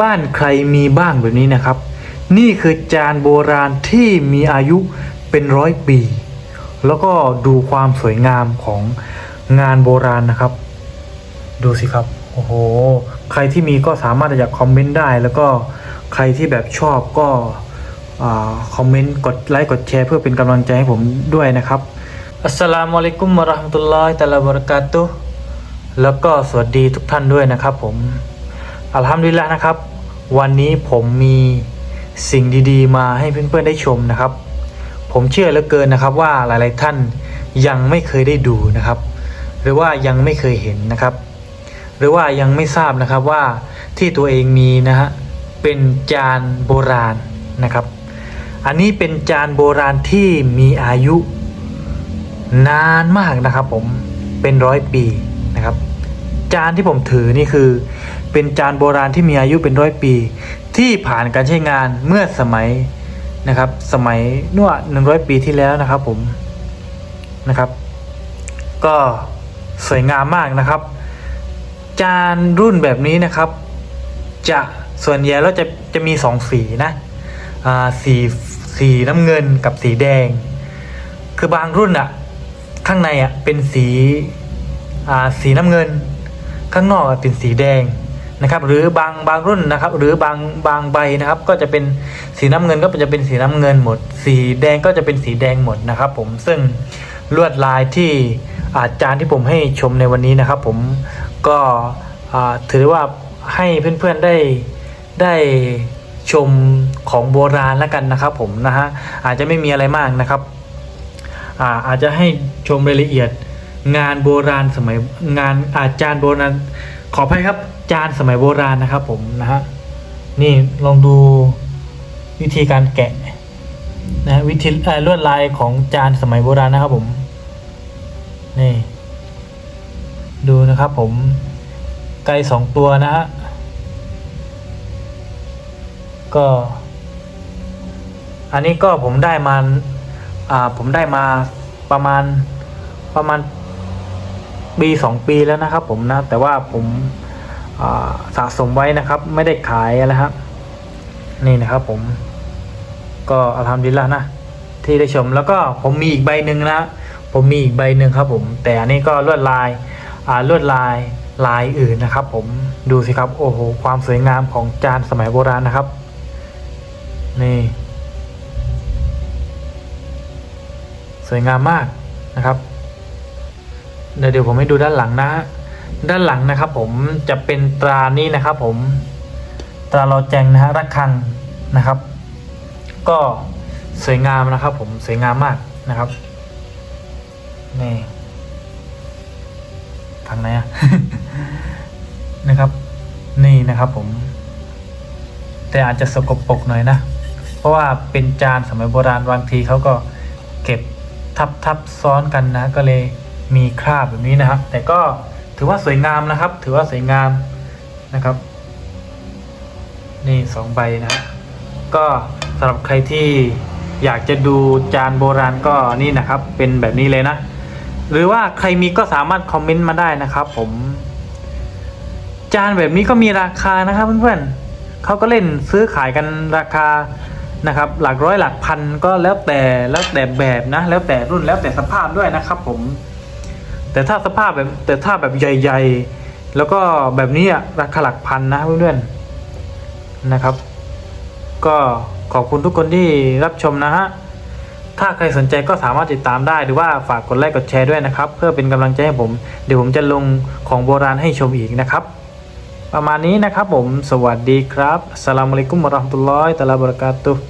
บ้านใครมีบ้างแบบนี้นะครับ นี่คือจานโบราณที่มีอายุเป็นร้อยปี แล้วก็ดูความสวยงามของงานโบราณนะครับ ดูสิครับ โอ้โห ใครที่มีก็สามารถจะคอมเมนต์ได้ แล้วก็ใครที่แบบชอบก็อคอมเมนต์กดไลค์กดแชร์เพื่อเป็นกำลังใจให้ผมด้วยนะครับ อัสสลามุอะลัยกุมวะราะห์มะตุลลอฮิตะลาบะเราะกาตุแล้วก็สวัสดีทุกท่านด้วยนะครับผม อัลฮัมดุลิลละนะครับ วันนี้ผมมีสิ่งดีๆ มาให้เพื่อนๆได้ชมนะครับ ผมเชื่อเหลือเกินนะครับว่าหลายๆท่านยังไม่เคยได้ดูนะครับ หรือว่ายังไม่เคยเห็นนะครับ หรือว่ายังไม่ทราบนะครับว่าที่ตัวเองมีนะฮะเป็นจานโบราณนะครับ อันนี้เป็นจานโบราณที่มีอายุนานมากนะครับผมเป็นร้อยปีนะครับ จานที่ผมถือนี่คือ เป็นจานโบราณที่มีอายุเป็นร้อยปี ที่ผ่านการใช้งานเมื่อสมัยนะครับ สมัยนวดหนึ่งร้อยปีที่แล้วนะครับผมนะครับ ก็สวยงามมากนะครับ จานรุ่นแบบนี้นะครับ จะส่วนใหญ่แล้วจะจะมีสองสีนะสีสีน้ำเงินกับสีแดง คือบางรุ่นอะข้างในอะเป็นสีสีน้ำเงิน ข้างนอกเป็นสีแดงนะครับ หรือบางบางรุ่นนะครับ หรือบางบางใบนะครับ ก็จะเป็นสีน้ำเงินก็จะเป็นสีน้ำเงินหมด สีแดงก็จะเป็นสีแดงหมดนะครับ ผมซึ่งลวดลายที่อาจารย์ที่ผมให้ชมในวันนี้นะครับ ผมก็ถือว่าให้เพื่อนๆได้ได้ชมของโบราณแล้วกันนะครับ ผมนะฮะอาจจะไม่มีอะไรมากนะครับอาอาจจะให้ชมรายละเอียด งานโบราณสมัยงานอาจารย์โบราณขออภัยครับ จานสมัยโบราณนะครับ ผมนะฮะนี่ลองดูวิธีการแกะนะวิธีลวดลายของจานสมัยโบราณนะครับ ผม นี่ ดูนะครับ ผมไก่สองตัวนะฮะก็ อันนี้ก็ผมได้มา อ่า ผมได้มาประมาณประมาณ ปีสองปีแล้วนะครับ ผมนะแต่ว่าผมาสะสมไว้นะครับ ไม่ได้ขายแล้วครับนี่นะครับ ผม ก็อัลฮัมดุลิลละนะที่ได้ชมแล้วก็ผมมีอีกใบหนึ่งนะผมมีอีกใบหนึ่งครับ ผม แต่อันนี้ก็ลวดลายาลวดลายลายอื่นนะครับ ผมดูสิครับ โอ้โห ความสวยงามของจานสมัยโบราณนะครับ นี่ สวยงามมากนะครับ เดี๋ยวเดี๋ยวผมให้ดูด้านหลังนะฮะด้านหลังนะครับ ผมจะเป็นตรานี้นะครับ ผมตราเราแจงนะฮะระฆังนะครับ ก็สวยงามนะครับ ผมสวยงามมากนะครับนี่ทางไหนอะนะครับ นี่นะครับ ผม แต่อาจจะสกปรกหน่อยนะเพราะว่าเป็นจานสมัยโบราณบางทีเขาก็เก็บทับทับซ้อนกันนะก็เลย มีคราบแบบนี้นะครับ แต่ก็ถือว่าสวยงามนะครับ ถือว่าสวยงามนะครับ นี่สองใบนะครับก็สำหรับใครที่อยากจะดูจานโบราณก็นี่นะครับ เป็นแบบนี้เลยนะ หรือว่าใครมีก็สามารถคอมเมนต์มาได้นะครับผม จานแบบนี้ก็มีราคานะครับเพื่อนๆเขาก็เล่นซื้อขายกันราคานะครับ หลักร้อยหลักพันก็แล้วแต่แล้วแต่แบบนะ แล้วแต่รุ่นแล้วแต่สภาพด้วยนะครับผม แต่ถ้าสภาพแบบแต่ถ้าแบบใหญ่ ๆ แล้วก็แบบนี้อะราคาหลักพันนะเพื่อนๆนะครับ ก็ขอบคุณทุกคนที่รับชมนะฮะถ้าใครสนใจก็สามารถติดตามได้หรือว่าฝากกดไลค์กดแชร์ด้วยนะครับ เพื่อเป็นกำลังใจให้ผม เดี๋ยวผมจะลงของโบราณให้ชมอีกนะครับ ประมาณนี้นะครับผม สวัสดีครับสลามุอะลัยกุมวะราะห์มะตุลลอฮิตะลาบะรากาตุฮ์